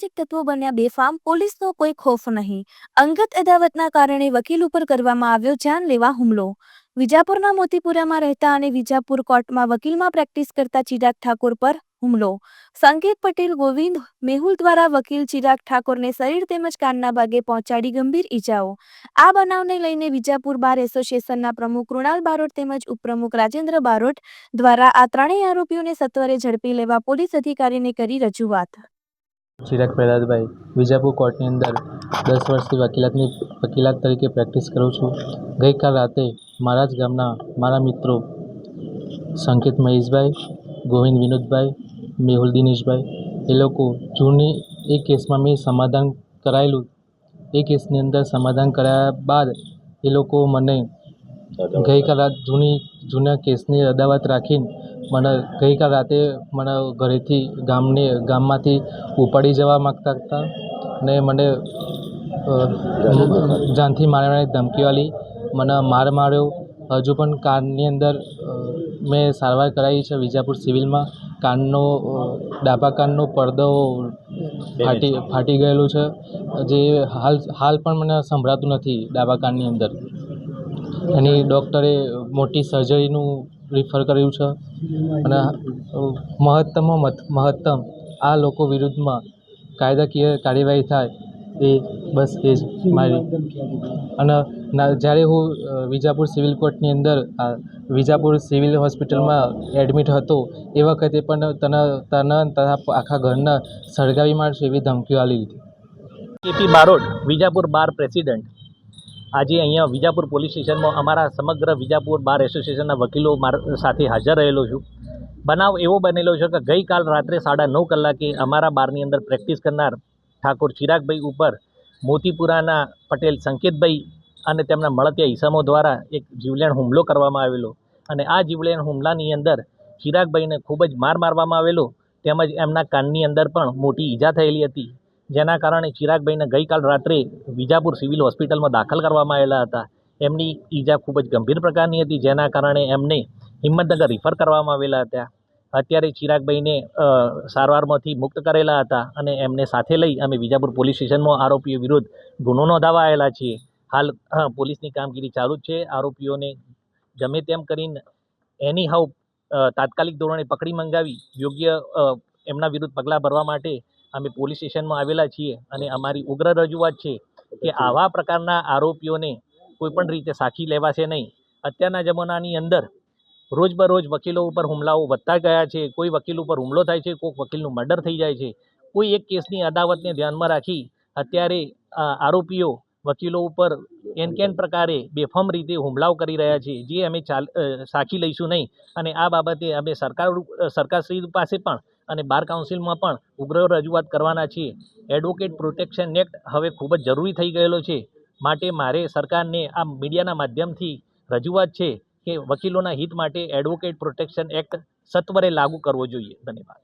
અસામાજિક તત્વો બન્યા બેફામ પોલીસનો કોઈ ખોફ નહીં. અંગત અદાવતના કારણે વકીલ ઉપર કરવામાં આવ્યો જાનલેવા હુમલો. વિજાપુરના મોતીપુરામાં રહેતા અને વિજાપુર કોર્ટમાં વકીલમાં પ્રેક્ટિસ કરતા ચિરાગ ઠાકોર પર હુમલો. સંકેત પટેલ, ગોવિંદ મેહુલ દ્વારા વકીલ ચિરાગ ઠાકોરને શરીર તેમજ કાનના ભાગે પહોંચાડી ગંભીર ઈજાઓ. આ બનાવને લઈને વિજાપુર બાર એસોસિએશનના પ્રમુખ કૃણાલ બારોટ તેમજ ઉપપ્રમુખ રાજેન્દ્ર બારોટ દ્વારા આ ત્રણેય આરોપીઓને સત્વરે ઝડપી લેવા પોલીસ અધિકારીને કરી રજૂઆત. ચિરાગ પ્રહલાદભાઈ, વિજાપુર કોર્ટની અંદર દસ વર્ષથી વકીલાતની, વકીલાત તરીકે પ્રેક્ટિસ કરું છું. ગઈકાલ રાતે મારા જ ગામના મારા મિત્રો સંકેત મહેશભાઈ, ગોવિંદ વિનોદભાઈ, મેહુલ દિનેશભાઈ, એ લોકો જૂની એ કેસમાં મેં સમાધાન કરાયેલું. એ કેસની અંદર સમાધાન કરાયા બાદ એ લોકો મને ગઈકાલ રાત જૂની, જૂના કેસની અદાવત રાખીને મને ગઈકાલ રાતે મને ઘરેથી ગામની, ગામમાંથી ઉપાડી જવા માગતા હતા ને મને જાનથી મારવાની ધમકીઓ આલી મને માર માર્યો. હજુ પણ કાનની અંદર મેં સારવાર કરાવી છે વિજાપુર સિવિલમાં. કાનનો ડાબા કાનનો પડદો ફાટી ફાટી ગયેલો છે. જે હાલ હાલ પણ મને સંભળાતું નથી ડાબા કાનની અંદર. એની ડૉક્ટરે મોટી સર્જરીનું રિફર કર્યું છે. અને મહત્તમમાં મહત્તમ આ લોકો વિરુદ્ધમાં કાયદાકીય કાર્યવાહી થાય એ બસ એ જ મારી. અને જ્યારે હું વિજાપુર સિવિલ કોર્ટની અંદર વિજાપુર સિવિલ હોસ્પિટલમાં એડમિટ હતો, એ વખતે પણ તને તને તારા આખા ઘરના સળગાવી મારશે એવી ધમકીઓ આલી હતી KP Barot, Vijapur bar president. આજે અહીંયા વિજાપુર પોલીસ સ્ટેશનમાં અમારા સમગ્ર વિજાપુર બાર એસોસિએશનના વકીલો સાથે હાજર રહેલો છું. બનાવ એવો બનેલો છે કે ગઈકાલ રાત્રે સાડા નવ કલાકે અમારા બારની અંદર પ્રેક્ટિસ કરનાર ઠાકોર ચિરાગભાઈ ઉપર મોતીપુરાના પટેલ સંકેતભાઈ અને તેમના મળતિયા ઈસમો દ્વારા એક જીવલેણ હુમલો કરવામાં આવેલો અને આ જીવલેણ હુમલાની અંદર ચિરાગભાઈને ખૂબ જ માર મારવામાં આવેલો તેમજ એમના કાનની અંદર પણ મોટી ઈજા થયેલી હતી. જેના કારણે ચિરાગભાઈને ગઈકાલ રાત્રે વિજાપુર સિવિલ હોસ્પિટલમાં દાખલ કરવામાં આવેલા હતા. એમની ઈજા ખૂબ જ ગંભીર પ્રકારની હતી, જેના કારણે એમને હિંમતનગર રિફર કરવામાં આવેલા હતા. અત્યારે ચિરાગભાઈને સારવારમાંથી મુક્ત કરેલા હતા અને એમને સાથે લઈ અમે વિજાપુર પોલીસ સ્ટેશનમાં આરોપીઓ વિરુદ્ધ ગુનો નોંધાવા આવેલા છીએ. હાલ પોલીસની કામગીરી ચાલુ જ છે. આરોપીઓને ગમે તેમ કરીને એની હાઉ તાત્કાલિક ધોરણે પકડી મંગાવી, યોગ્ય એમના વિરુદ્ધ પગલાં ભરવા માટે અમે પોલીસ સ્ટેશનમાં આવેલા છીએ અને અમારી ઉગ્ર રજૂઆત છે કે આવા પ્રકારના આરોપીઓને કોઈપણ રીતે સાખી લેવાશે નહીં. અત્યારના જમાનાની અંદર રોજબરોજ વકીલો ઉપર હુમલાઓ વધતા ગયા છે કોઈ વકીલ ઉપર હુમલો થાય છે કોઈક વકીલનું મર્ડર થઈ જાય છે. કોઈ એક કેસની અદાવતને ધ્યાનમાં રાખી અત્યારે આરોપીઓ વકીલો ઉપર એન કેન પ્રકારે બેફામ રીતે હુમલાઓ કરી રહ્યા છે જે અમે ચાલ સાખી લઈશું નહીં. અને આ બાબતે અમે સરકાર સરકારશ્રી પાસે પણ અને બાર કાઉન્સિલમાં પણ ઉગ્ર રજૂઆત કરવાના છીએ. એડવોકેટ પ્રોટેક્શન એક્ટ હવે ખૂબ જ જરૂરી થઈ ગયેલો છે. માટે મારે સરકારને આ મીડિયાના માધ્યમથી રજૂઆત છે કે વકીલોના હિત માટે એડવોકેટ પ્રોટેક્શન એક્ટ સત્વરે લાગુ કરવો જોઈએ. ધન્યવાદ.